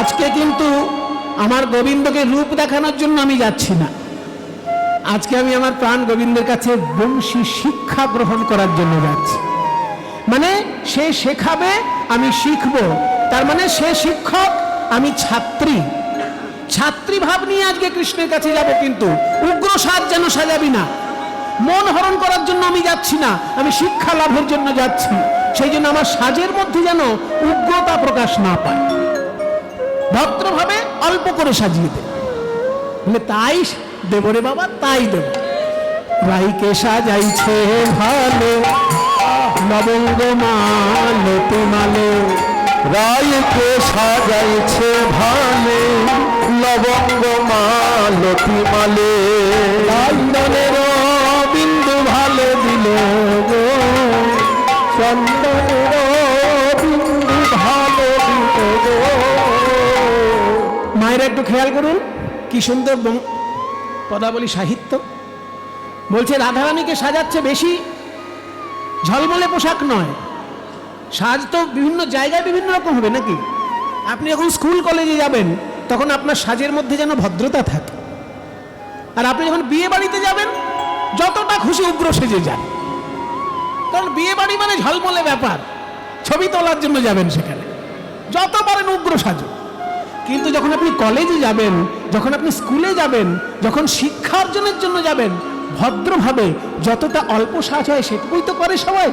আজকে কিন্তু আমার গোবিন্দকে রূপ দেখানোর জন্য আমি যাচ্ছি না। আজকে আমি আমার প্রাণ গোবিন্দের কাছে বংশী শিক্ষা গ্রহণ করার জন্য যাচ্ছি। মানে সে শেখাবে, আমি শিখব। তার মানে সে শিক্ষক, আমি ছাত্রী। ছাত্রী ভাব নিয়ে আজকে কৃষ্ণের কাছে যাব কিন্তু উগ্র সাজ যেন সাজাবি না। মন হরণ করার জন্য আমি যাচ্ছি না, আমি শিক্ষা লাভের জন্য যাচ্ছি। সেই জন্য আমার সাজের মধ্যে যেন উগ্রতা প্রকাশ না পায়। ভদ্রভাবে অল্প করে সাজিয়ে দে বলে, তাই দেব রে বাবা, তাই দেব। রাইকে সাজাইছে ভালো লবঙ্গ মালে রাইকে সাজাইছে ভালে লবঙ্গ মালতি মালে চন্দনের বিন্দু ভালো দিল গো। চন্দনের একটু খেয়াল করুন, কি সুন্দর পদাবলী সাহিত্য। বলছে, রাধারানীকে সাজাচ্ছে বেশি ঝলমলে পোশাক নয়। সাজ তো বিভিন্ন জায়গায় বিভিন্ন রকম হবে নাকি? আপনি যখন স্কুল কলেজে যাবেন, তখন আপনার সাজের মধ্যে যেন ভদ্রতা থাকে। আর আপনি যখন বিয়ে বাড়িতে যাবেন, যতটা খুশি উগ্র সেজে যান। কারণ বিয়ে বাড়ি মানে ঝলমলে ব্যাপার। ছবি তোলার জন্য যাবেন সেখানে। যত পারেন উগ্র সাজু। কিন্তু যখন আপনি কলেজে যাবেন, যখন আপনি স্কুলে যাবেন, যখন শিক্ষা অর্জনের জন্য যাবেন, ভদ্রভাবে যতটা অল্প সাজ হয় সেটুকুই তো করে সবাই।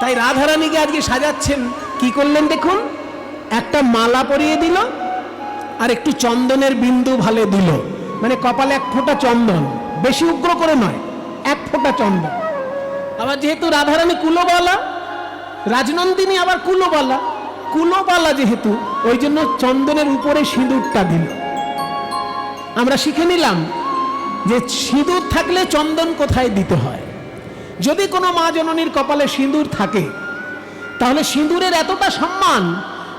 তাই রাধারানীকে আজকে সাজাচ্ছেন। কি করলেন দেখুন? একটা মালা পরিয়ে দিল আর একটু চন্দনের বিন্দু ভালে দিল। মানে কপালে এক ফোঁটা চন্দন, বেশি উগ্র করে নয়, এক ফোঁটা চন্দন। আবার যেহেতু রাধারানী কুলোবালা, রাজনন্দিনী আবার কুলোবালা কুলোবালা যেহেতু ওই জন্য চন্দনের উপরে সিঁদুরটা দিল। আমরা শিখে নিলাম যে সিঁদুর থাকলে চন্দন কোথায় দিতে হয়। যদি কোনো মা জননীর কপালে সিঁদুর থাকে, তাহলে সিঁদুরের এতটা সম্মান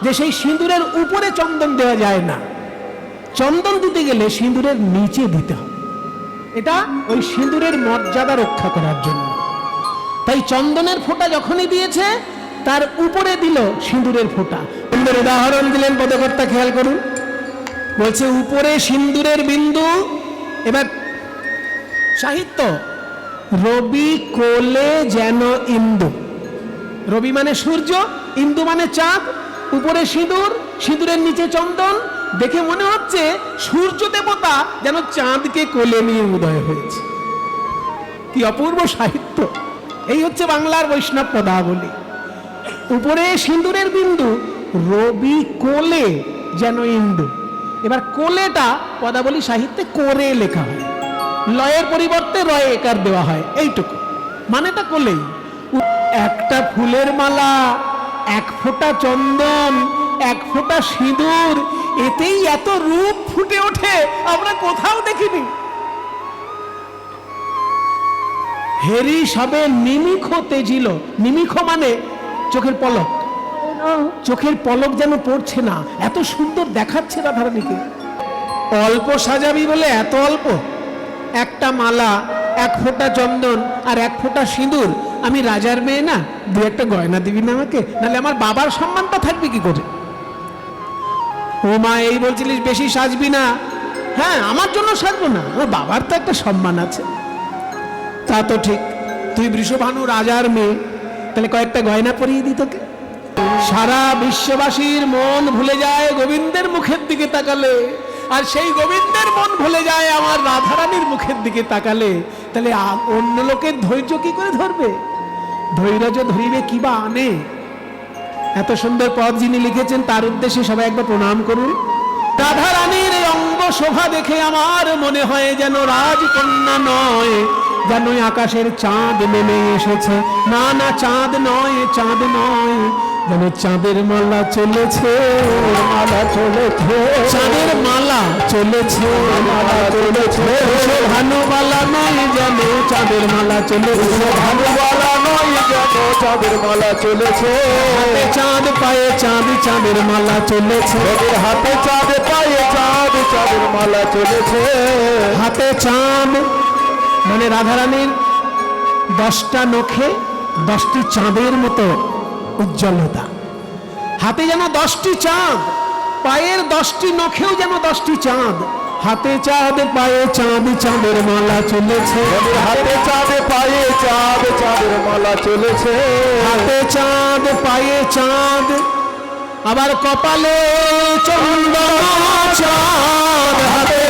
যে সেই সিঁদুরের উপরে চন্দন দেওয়া যায় না। চন্দন দিতে গেলে সিঁদুরের নিচে দিতে হবে এটা ওই সিঁদুরের মর্যাদা রক্ষা করার জন্য। তাই চন্দনের ফোঁটা যখনই দিয়েছে, তার উপরে দিল সিঁদুরের ফোঁটা। সুন্দর উদাহরণ দিলেন পদকর্তা, খেয়াল করুন। বলছে, উপরে সিন্দুরের বিন্দু, এবার সাহিত্য। রবি কোলে যেন ইন্দু। রবি মানে সূর্য, ইন্দু মানে চাঁদ, উপরে সিঁদুর, সিঁদুরের নিচে চন্দন। দেখে মনে হচ্ছে সূর্য দেবতা যেন চাঁদকে কোলে নিয়ে উদয় হয়েছে। কি অপূর্ব সাহিত্য। এই হচ্ছে বাংলার বৈষ্ণব পদাবলী। উপরে সিঁদুরের বিন্দু রবি কোলে যেন ইন্দু। এবার কোলেটা পদাবলী সাহিত্যে করে লেখা হয়। লয়ের পরিবর্তে রয়ে একার দেওয়া হয়। এইটুকু। মানেটা কোলেই। একটা ফুলের মালা, এক ফোঁটা চন্দন, এক ফোঁটা সিঁদুর, এতেই এত রূপ ফুটে ওঠে, আমরা কোথাও দেখিনি। হেরি সবে নিমিখ তেজিল। নিমিখ মানে চোখের পলক। চোখের পলক যেন পড়ছে না। এত সুন্দর দেখাচ্ছে রাধারানীকে। অল্প সাজাবি বলে এত অল্প? একটা মালা, এক ফোঁটা চন্দন আর এক ফোঁটা সিঁদুর। আমি রাজার মেয়ে না, দু একটা গয়না দিবি না আমাকে? নাহলে আমার বাবার সম্মানটা থাকবে কি করে? ও মা এই বলছিলিস বেশি সাজবি না। হ্যাঁ আমার জন্য সাজবো না। আমার বাবার তো একটা সম্মান আছে। তা তো ঠিক। তুই বৃষভানু রাজার মেয়ে। তাহলে কয়েকটা গয়না পরিয়ে দিই তোকে। সারা বিশ্ববাসীর মন ভুলে যায় গোবিন্দের মুখের দিকে তাকালে। আর সেই গোবিন্দের মন ভুলে যায় আমার রাধারানীর মুখের দিকে তাকালে। তাহলে অন্য লোকের ধৈর্য কি করে ধরবে? ধৈর্য ধরিবে কি বা আনে? এত সুন্দর পদ যিনি লিখেছেন, তার উদ্দেশ্যে সবাই একবার প্রণাম করুন। রাধা রানীর এই অঙ্গ শোভা দেখে আমার মনে হয় যেন রাজকন্যা নয় যেন আকাশের চাঁদ নেমে এসেছে। না না, চাঁদ নয় চাঁদ নয়। যেন চাঁদের মালা চলেছে মালা চলেছে। চাঁদের মালা? চলেছে মালা চলেছে। ভানুবালা নয় যেন চাঁদের মালা চলেছে। ভানুবালা নয় যেন চাঁদের মালা চলেছে। চাঁদ পায়ে চাঁদ চাঁদের মালা চলেছে। হাতে চাঁদ পায়ে চাঁদ চাঁদের মালা চলেছে। হাতে চাঁদ মানে রাধারানীর দশটা নখে দশটি চাঁদের মতো উজ্জ্বলতা। হাতে যেন দশটি চাঁদ পায়ে দশটি নখেও যেন দশটি চাঁদ। হাতে চাঁদ পায়ে চাঁদ চাঁদের মালা চলেছে। হাতে চাঁদে পায়ে চাঁদ চাঁদের মালা চলেছে। হাতে চাঁদ পায়ে চাঁদ আবার কপালে চন্দন চাঁদ। হাতে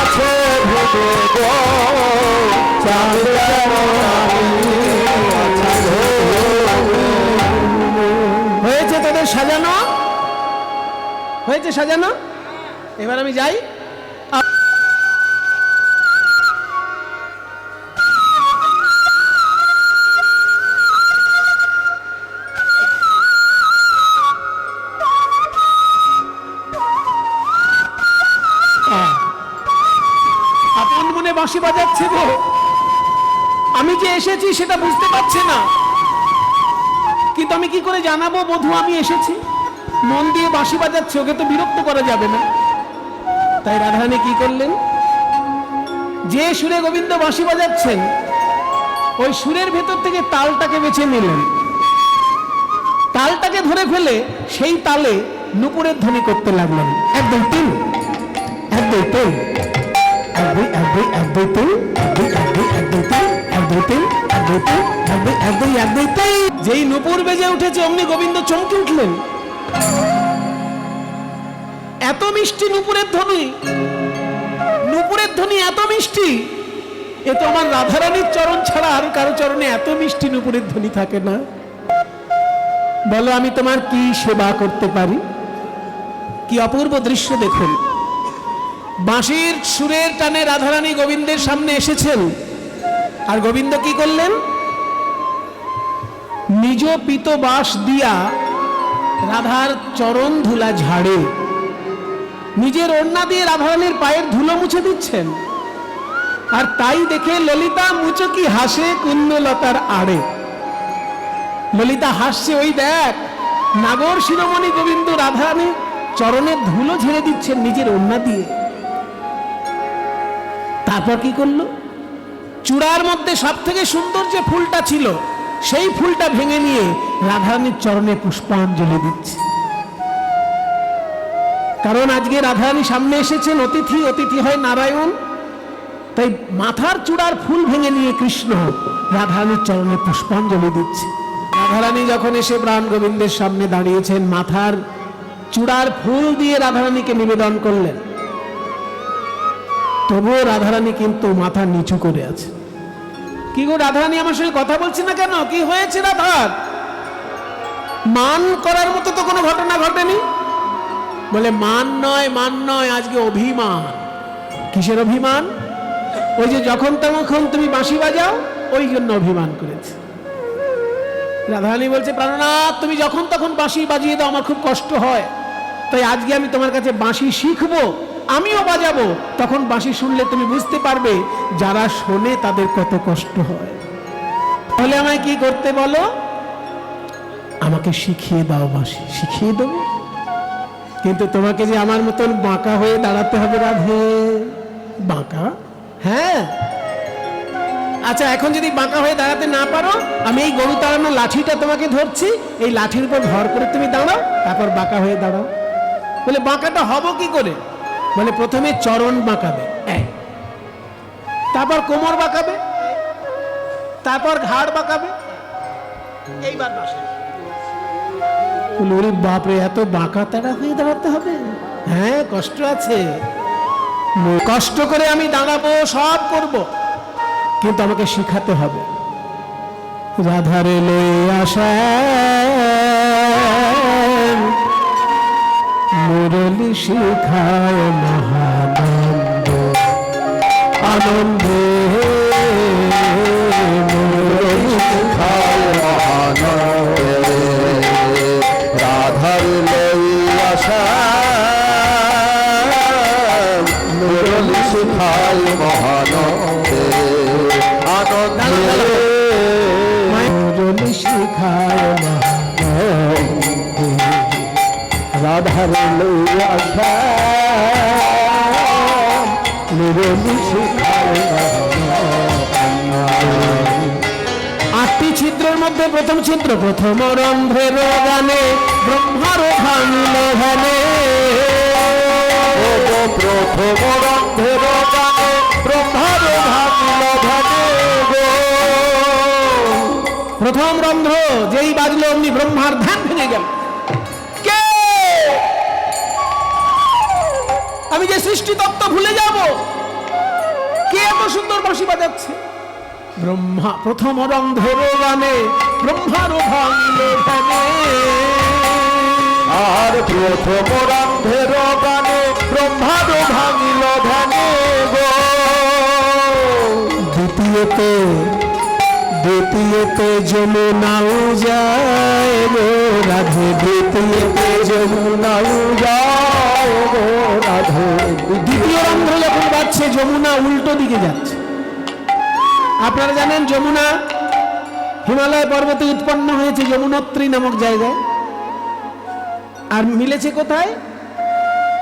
আছে গো। চাঁদ হয়েছে তোদের সাজানো? হয়েছে সাজানো? এবার আমি যাই। বাঁশি বাজাচ্ছে গো। আমি যে এসেছি সেটা বুঝতে পারছে না। কিন্তু আমি কি করে জানাব বধু, আমি এসেছি। মন দিয়ে বাঁশি বাজাচ্ছে, ওকে তো বিরক্ত করা যাবে না। তাই রাধারানী কি করলেন? যে সুরে গোবিন্দ বাঁশি বাজাচ্ছেন, ওই সুরের ভেতর থেকে তালটাকে বেছে নিলেন। তালটাকে ধরে ফেলে সেই তালে নুপুরের ধ্বনি করতে লাগলেন। একদম তিন এক দুই তিন। তিন এক দুই তিন এক দুই এক দুই এক দুই তিন যেই নুপুর বেজে উঠেছে অমনি গোবিন্দ চমকে উঠলেন। এত মিষ্টি নুপুরের ধ্বনি। নুপুরের ধ্বনি এত মিষ্টি। এ তো আমার রাধারানীর চরণ ছাড়া আর কারও চরণে এত মিষ্টি নুপুরের ধ্বনি থাকে না। বলো, আমি তোমার কি সেবা করতে পারি? কি অপূর্ব দৃশ্য দেখুন। বাঁশির সুরের টানে রাধারানী গোবিন্দের সামনে এসেছেন। আর গোবিন্দ কি করলেন? নিজ পিত বাস দিয়া রাধার চরণ ধুলা ঝাড়ে। নিজের ওড়না দিয়ে রাধারানীর পায়ের ধুলো মুছে দিচ্ছেন। আর তাই দেখে ললিতা মুচকি হাসে কুন্নলতার আড়ে। ললিতা হাসছে, ওই দেখ, নাগর শিরোমণি গোবিন্দ রাধারানী চরণের ধুলো ঝেড়ে দিচ্ছেন নিজের ওড়না দিয়ে। তারপর কি করল? চূড়ার মধ্যে সব থেকে সুন্দর যে ফুলটা ছিল, সেই ফুলটা ভেঙে নিয়ে রাধারানীর চরণে পুষ্পাঞ্জলি দিচ্ছে। কারণ আজকে রাধারানী সামনে এসেছেন, অতিথি অতিথি হয় নারায়ণ। তাই মাথার চূড়ার ফুল ভেঙে নিয়ে কৃষ্ণ রাধারানীর চরণে পুষ্পাঞ্জলি দিচ্ছে। রাধারানী যখন এসে প্রাণ গোবিন্দের সামনে দাঁড়িয়েছেন, মাথার চূড়ার ফুল দিয়ে রাধারানীকে নিবেদন করলেন। তবুও রাধারানী কিন্তু মাথা নিচু করে আছে। কি গো রাধারানী আমার সঙ্গে কথা বলছে না কেন? কি হয়েছে রাধার মান করার মতো তো কোনো ঘটনা ঘটেনি? বলে, মান নয় মান নয়, আজকে অভিমান। কিসের অভিমান? ওই যে যখন তখন তুমি বাঁশি বাজাও, ওই জন্য অভিমান করেছে। রাধারানী বলছে, প্রাণনাথ, তুমি যখন তখন বাঁশি বাজিয়ে দাও, আমার খুব কষ্ট হয়। তাই আজকে আমি তোমার কাছে বাঁশি শিখব। আমিও বাজাবো। তখন বাঁশি শুনলে তুমি বুঝতে পারবে যারা শোনে তাদের কত কষ্ট হয়। তাহলে আমায় কি করতে বলো? আমাকে শিখিয়ে দাও বাঁশি, শিখিয়ে দেবো। কিন্তু তোমাকে যে আমার মতন বাঁকা হয়ে দাঁড়াতে হবে রাধে। বাঁকা? হ্যাঁ। আচ্ছা এখন যদি বাঁকা হয়ে দাঁড়াতে না পারো, আমি এই গরু তাড়ানো লাঠিটা তোমাকে ধরছি। এই লাঠির উপর ভর করে তুমি দাঁড়াও, তারপর বাঁকা হয়ে দাঁড়াও। বলে, বাঁকাটা হব কি করে? বলে প্রথমে চরণ বাঁকাবে তারপর কোমর বাঁকাবে, তারপর ঘাড় বাঁকাবে। এইবার বাসে বাপরে, এত বাঁকা তাড়া হয়ে দাঁড়াতে হবে? হ্যাঁ কষ্ট আছে। কষ্ট করে আমি দাঁড়াবো, সব করব। কিন্তু আমাকে শিখাতে হবে। রাধারে লয়ে আসা মুরলি শিখায় মহানন্দ। আনন্দে মুরলি শিখায় মহানন্দে। রাধার লইয়া মুরলি শিখায় মহানন্দে। আনন্দে মুরলি শিখায় মহানন্দে। আটটি ছিদ্রের মধ্যে প্রথম ছিদ্র প্রথম রন্ধ্রের গানে ব্রহ্মার ভাঙিল ধ্যানে ও প্রথম রন্ধের গানে ব্রহ্মার গো। প্রথম রন্ধ্র যেই বাজলো অমনি ব্রহ্মার ধ্যান ভেঙে গেল। বাজাচ্ছে ব্রহ্মা প্রথম রন্ধ্রের গানে ব্রহ্মার ভাঙিল ধ্যানে আর প্রথম রন্ধের গানে ব্রহ্মার ভাঙিল ধ্যানে গো। দ্বিতীয়তে দ্বিতীয়তে যমুনাও যায় গো রাধে দ্বিতীয়তে যমুনাও যায় গো রাধে। দ্বিতীয় রন্ধ্র যখন যাচ্ছে যমুনা উল্টো দিকে যাচ্ছে। আপনারা জানেন যমুনা হিমালয় পর্বতে উৎপন্ন হয়েছে যমুনত্রী নামক জায়গায়। আর মিলেছে কোথায়?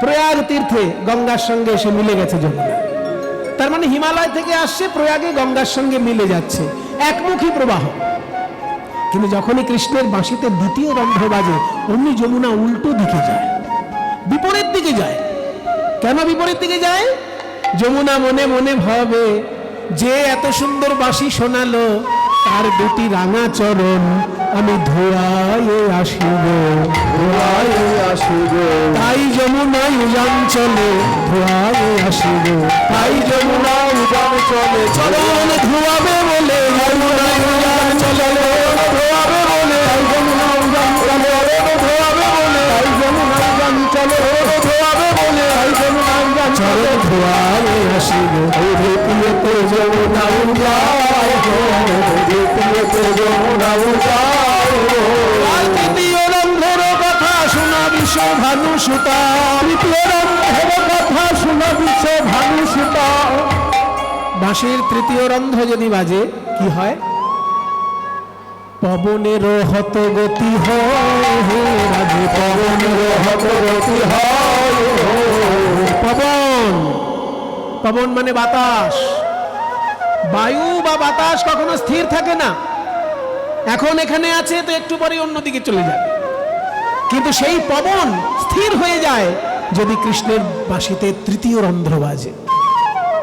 প্রয়াগ তীর্থে গঙ্গার সঙ্গে এসে মিলে গেছে যমুনা। তার মানে হিমালয় থেকে আসছে, প্রয়াগে গঙ্গার সঙ্গে মিলে যাচ্ছে। একমুখী প্রবাহ। কিন্তু যখনই কৃষ্ণের বাঁশিতে দ্বিতীয় রন্ধ্র বাজে, অমনি যমুনা উল্টো দিকে যায়। বিপরীত দিকে যায়। কেন বিপরীত দিকে যায়? যমুনা মনে মনে ভাবে যে এত সুন্দর বাসি শোনালো তার দুটি রাঙা চরণ আমি ধোয়ায়ে আসিব। ধোয়ায় আসিব। তাই যমুনাই উজাঞ্চলে ধোয়ায়ে আসিব। তাই যমুনা উদান চলে চরণ ধোয়াবে বলে যমুনাই উজাঞ্চলে ধোয়াবে বলে। যমুনা উদান চলে ধোয়াবে বলে। যমুনা উদান চলে ধোয়াবে বলে। যমুনা উদান চলে চরণ ধোয়ায়ে আসিব এই দ্বিতীয়তে যমুনা উদায় গো দ্বিতীয়তে যমুনা উদায় গো তৃতীয় রন্ধ্রের কথা শোনা বিশ্ব ভানু সুতা তৃতীয় রন্ধের কথা শোনা বিশ্ব ভানু সুতা বাঁশির তৃতীয় রন্ধ্র যদি বাজে কি হয়? পবনের হত গতি হয় হে রাধে পবনের হত গতি হয় পবন! পবন মানে বাতাস। বায়ু বা বাতাস কখনো স্থির থাকে না। এখন এখানে আছে, তো একটু পরে অন্যদিকে চলে যায় কিন্তু সেই পবন স্থির হয়ে যায় যদি কৃষ্ণের বাঁশিতে তৃতীয় রন্ধ্র বাজে।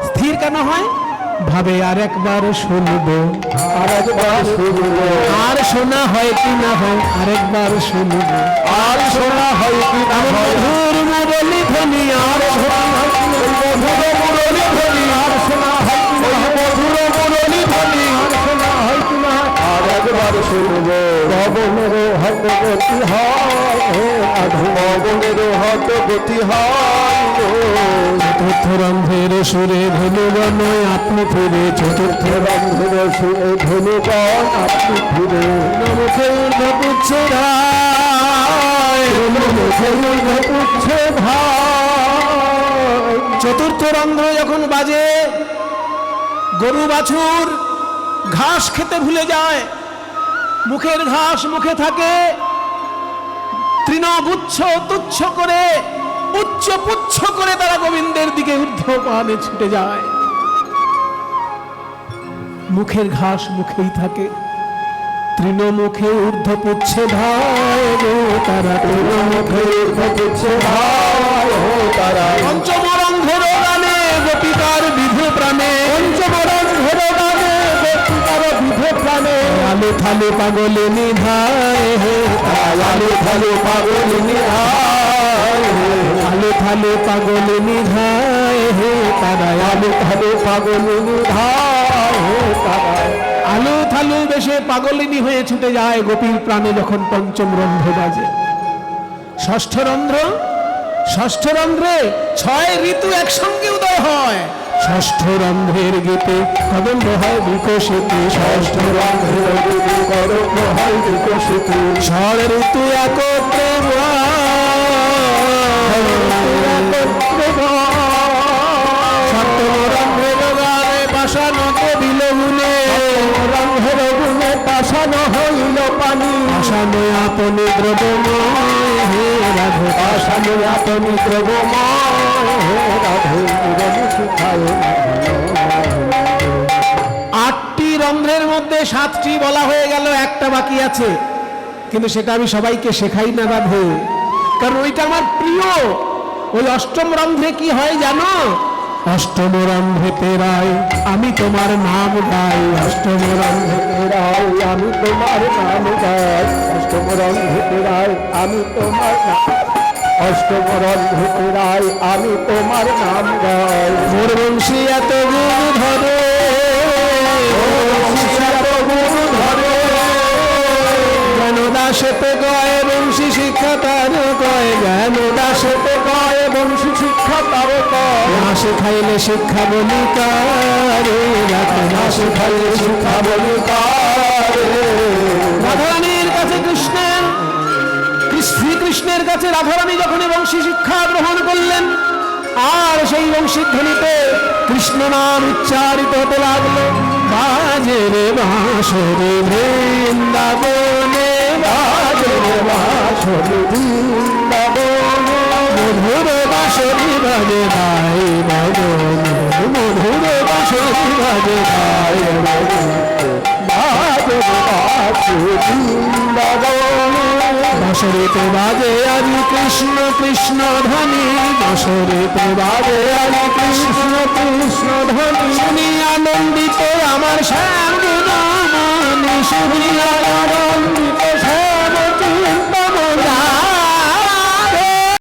স্থির কেন হয়? ভাবে আর একবার শুনব আর একবার শুনব আর শোনা হয় কি না হয় আরেকবার শুনব আর শোনা হয় কি না হয় মধুর মুরলি ধ্বনি আর শোনা হয় কি না হয়? মধুর মুরলী ধ্বনি আর শোনা হয় কি না হয়? মধুর মুরলী ধ্বনি আর শোনা হয় কি না হয়? আর একবার শুনব পবনের হত গতি হয় হে সাধু পবনের হত গতি হয়। চতুর্থ রন্ধ্রের সুরে ধনুবন, আপনি ফিরে চতুর্থ রন্ধের সুরে ধনুগণ আপনি ফিরে চতুর্থ রন্ধ্র যখন বাজে গরু বাছুর ঘাস খেতে ভুলে যায়। মুখের ঘাস মুখে থাকে, তৃণগুচ্ছ তুচ্ছ করে উচ্চ পুচ্ছ করে তারা গোবিন্দের দিকে ঊর্ধ্ব পানে ছুটে যায়। মুখের ঘাস মুখেই থাকে। তৃণমুখে ঊর্ধ্ব পুচ্ছে গো তারা, তৃণমুখে ঊর্ধ্ব পুচ্ছে ভাই হো তারা। পঞ্চম রন্ধের গানে গোপিকার বিধু প্রাণে পঞ্চমরণ ধরে গানে ব্যক্তিকার বিধে প্রাণে আলো থালে পাগলে নিধায় হে আলো ভালো পাগল নিহায় আলো থালে পাগলে নিধায় হে তারা আলো ভালো পাগল নিহায় হে তারা আলো থালু বেশে পাগলিনী হয়ে ছুটে যায় গোপীর প্রাণে যখন পঞ্চম রন্ধ্র বাজে। ষষ্ঠ রন্ধ্র? ষষ্ঠ রন্ধ্রে ছয় ঋতু একসঙ্গে উদয় হয়। ষষ্ঠ রন্ধ্রের গীতে কদম্ব হয় বিকশিত। ষষ্ঠ রন্ধ্রের গীতে করম হয় বিকশিত। ষড় ঋতু একত্রে আপনি দ্রব্যময় হে রাধে পাশানে আপনি প্রভুময় হে রাধে আটটি রন্ধ্রের মধ্যে সাতটি বলা হয়ে গেল, একটা বাকি আছে। কিন্তু সেটা আমি সবাইকে শেখাই না রাধে কারণ ওইটা আমার প্রিয়। ওই অষ্টম রন্ধ্রে কি হয় জানো? অষ্টম রন্ধ্রে তেরায় আমি তোমার নাম গাই। অষ্টম রন্ধ্রে রায় আমি তোমার নাম গাই। অষ্টম রন্ধে রায় আমি তোমার নাম অষ্টম রন্ধে রায় আমি তোমার নাম গাই। মোর বংশী এত গুণ ধরে। দাসেতে গয় বংশী শিক্ষা তার কয় জ্ঞান দাসেতে গয় বংশী শিক্ষা তার। কয় না শিক্ষা বলি কারে শেখাইলে শিক্ষা বলি কারে রাধারানীর কাছে কৃষ্ণের শ্রীকৃষ্ণের কাছে রাধারানী যখন এই বংশী শিক্ষা গ্রহণ করলেন আর সেই বংশীর ধ্বনিতে কৃষ্ণ নাম উচ্চারিত হতে লাগল। বাজে রে বাঁশরে বৃন্দাবনে বাজে রে বাঁশরে বৃন্দাবনে। মধুর বাজে ভাই বাজনে মধুর বাঁশরি বাজে ভাই বাজে বাজে আরি কৃষ্ণ কৃষ্ণ ধ্বনি বাঁশরিতে বাজে আরি কৃষ্ণ কৃষ্ণ ধ্বনি শুনি আনন্দিত আমার শ্যাম গুণমানি শুনি আমার